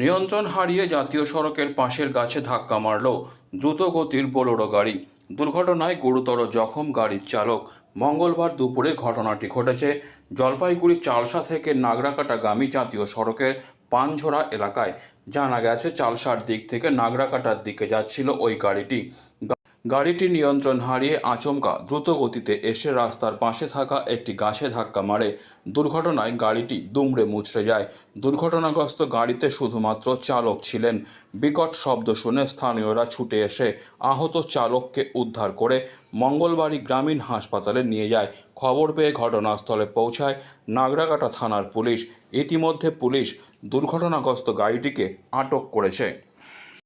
নিয়ন্ত্রণ হারিয়ে জাতীয় সড়কের পাশের গাছে ধাক্কা মারল দ্রুতগতির বোলেরো গাড়ি। দুর্ঘটনায় গুরুতর জখম গাড়ির চালক। মঙ্গলবার দুপুরে ঘটনাটি ঘটেছে জলপাইগুড়ি চালসা থেকে নাগরাকাটাগামী জাতীয় সড়কের পানঝোড়া এলাকায়। জানা গেছে, চালসার দিক থেকে নাগরাকাটার দিকে যাচ্ছিল ওই গাড়িটি। গাড়িটি নিয়ন্ত্রণ হারিয়ে আচমকা দ্রুত গতিতে এসে রাস্তার পাশে থাকা একটি গাছে ধাক্কা মারে। দুর্ঘটনায় গাড়িটি দুমড়ে মুচড়ে যায়। দুর্ঘটনাগ্রস্ত গাড়িতে শুধুমাত্র চালক ছিলেন। বিকট শব্দ শুনে স্থানীয়রা ছুটে এসে আহত চালককে উদ্ধার করে মঙ্গলবাড়ি গ্রামীণ হাসপাতালে নিয়ে যায়। খবর পেয়ে ঘটনাস্থলে পৌঁছায় নাগরাকাটা থানার পুলিশ। ইতিমধ্যে পুলিশ দুর্ঘটনাগ্রস্ত গাড়িটিকে আটক করেছে।